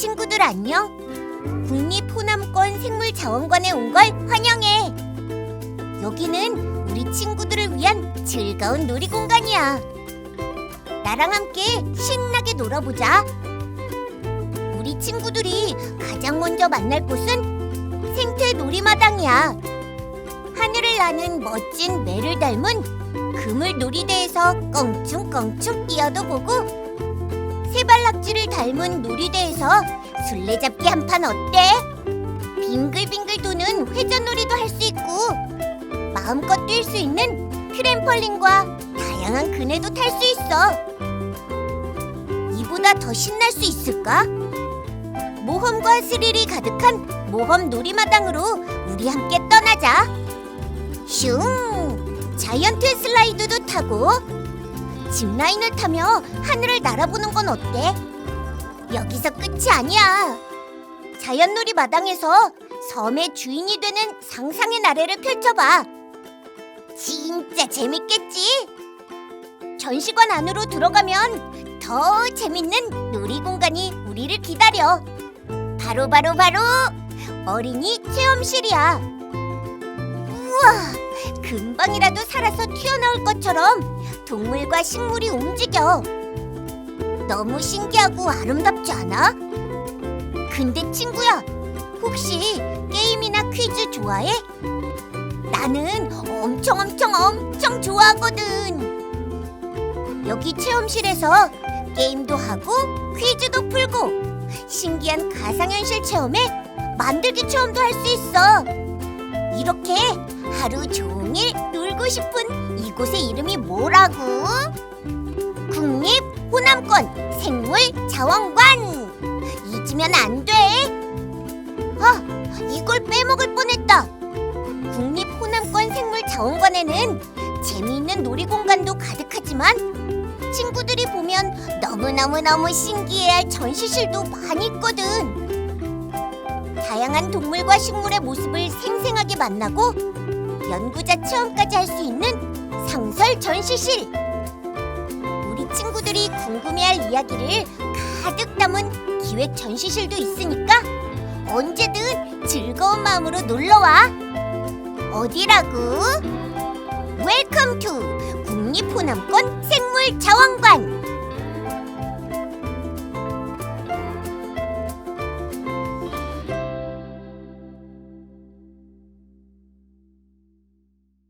친구들 안녕. 국립 호남권 생물자원관에 온 걸 환영해. 여기는 우리 친구들을 위한 즐거운 놀이공간이야. 나랑 함께 신나게 놀아보자. 우리 친구들이 가장 먼저 만날 곳은 생태 놀이마당이야. 하늘을 나는 멋진 매를 닮은 그물 놀이대에서 껑충껑충 뛰어도 보고 세발낙지를 닮은 놀이대에서 술래잡기 한 판 어때? 빙글빙글 도는 회전놀이도 할 수 있고 마음껏 뛸 수 있는 트램펄린과 다양한 그네도 탈 수 있어. 이보다 더 신날 수 있을까? 모험과 스릴이 가득한 모험 놀이마당으로 우리 함께 떠나자. 슝! 자이언트 슬라이드도 타고 짚라인을 타며 하늘을 날아보는 건 어때? 여기서 끝이 아니야. 자연놀이 마당에서 섬의 주인이 되는 상상의 나래를 펼쳐봐. 진짜 재밌겠지? 전시관 안으로 들어가면 더 재밌는 놀이 공간이 우리를 기다려. 바로 바로 바로 어린이 체험실이야. 우와, 금방이라도 살아서 튀어나올 것처럼 동물과 식물이 움직여. 너무 신기하고 아름답지 않아? 근데 친구야, 혹시 게임이나 퀴즈 좋아해? 나는 엄청 엄청 엄청 좋아하거든. 여기 체험실에서 게임도 하고 퀴즈도 풀고 신기한 가상현실 체험에 만들기 체험도 할 수 있어. 이렇게 하루 종일 놀고 싶은 이곳의 이름이 뭐라고? 국립 호남권 생물 자원관 잊으면 안 돼. 아, 이걸 빼먹을 뻔했다. 국립 호남권 생물 자원관에는 재미있는 놀이공간도 가득하지만 친구들이 보면 너무너무너무 신기해할 전시실도 많이 있거든. 다양한 동물과 식물의 모습을 생생하게 만나고 연구자 체험까지 할 수 있는 상설 전시실. 우리 친구들이 궁금해할 이야기를 가득 담은 기획 전시실도 있으니까 언제든 즐거운 마음으로 놀러와. 어디라고? 웰컴 투 국립호남권 생물자원관.